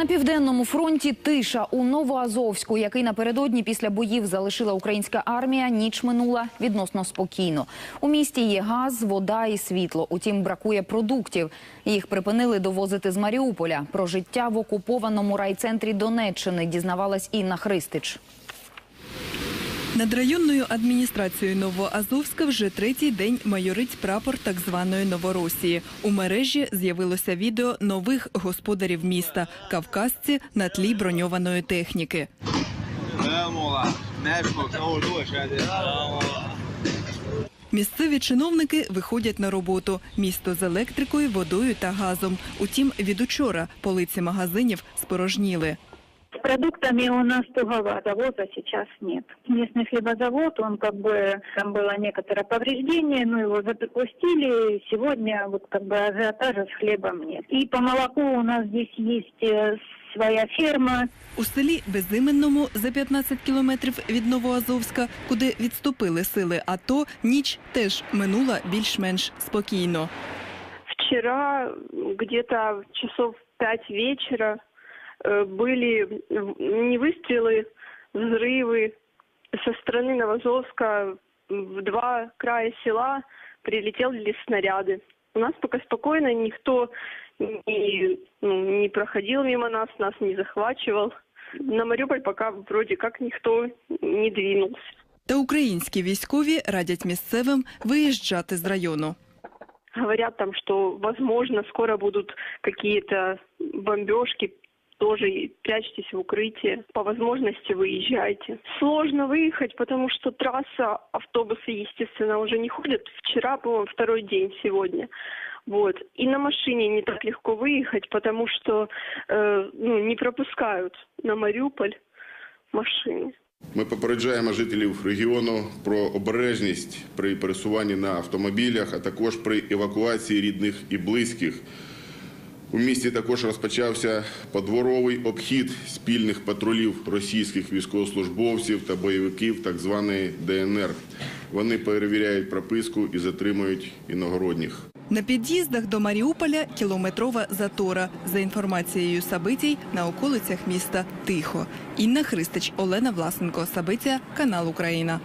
На південному фронті тиша у Новоазовську, який напередодні після боїв залишила українська армія, ніч минула відносно спокійно. У місті є газ, вода і світло. Утім, бракує продуктів. Їх припинили довозити з Маріуполя. Про життя в окупованому райцентрі Донеччини дізнавалась Інна Христич. Над районною адміністрацією Новоазовська вже третій день майорить прапор так званої Новоросії. У мережі з'явилося відео нових господарів міста – кавказці на тлі броньованої техніки. Місцеві чиновники виходять на роботу. Місто з електрикою, водою та газом. Утім, від учора полиці магазинів спорожніли С продуктами у нас туговато, завоза сейчас нет. Местный хлебозавод, он как бы, там было некоторое повреждение, но его запустили, сегодня вот как бы ажиотажа с хлебом нет. И по молоку у нас здесь есть э, своя ферма, У селі Безіменному за 15 кілометрів від Новоазовська, куди відступили сили АТО, ніч теж минула більш-менш спокійно. Вчера где-то часов в пять вечера э, были м, не выстрелы, взрывы со стороны Новозовска в два края села прилетели снаряды. У нас пока спокойно, никто не, ну, не проходил мимо нас, нас не захвачивал. На Мариуполь пока вроде как никто не двинулся. Та українські військові радять місцевим виїжджати з району. Говорят там, что, возможно, скоро будут какие-то бомбежки, тоже и прячьтесь в укрытие. По возможности выезжайте. Сложно выехать, потому что трасса, автобусы, естественно, уже не ходят. Вчера, по-моему, второй день сегодня. Вот. И на машине не так легко выехать, потому что э, ну, не пропускают на Мариуполь машины. Ми попереджаємо жителів регіону про обережність при пересуванні на автомобілях, а також при евакуації рідних і близьких. У місті також розпочався подворовий обхід спільних патрулів російських військовослужбовців та бойовиків так званої ДНР. Вони перевіряють прописку і затримують іногородніх. На під'їздах до Маріуполя кілометрова затора. За інформацією Сабитій, на околицях міста тихо. Інна Христич, Олена Власенко, Сабиця, канал Україна.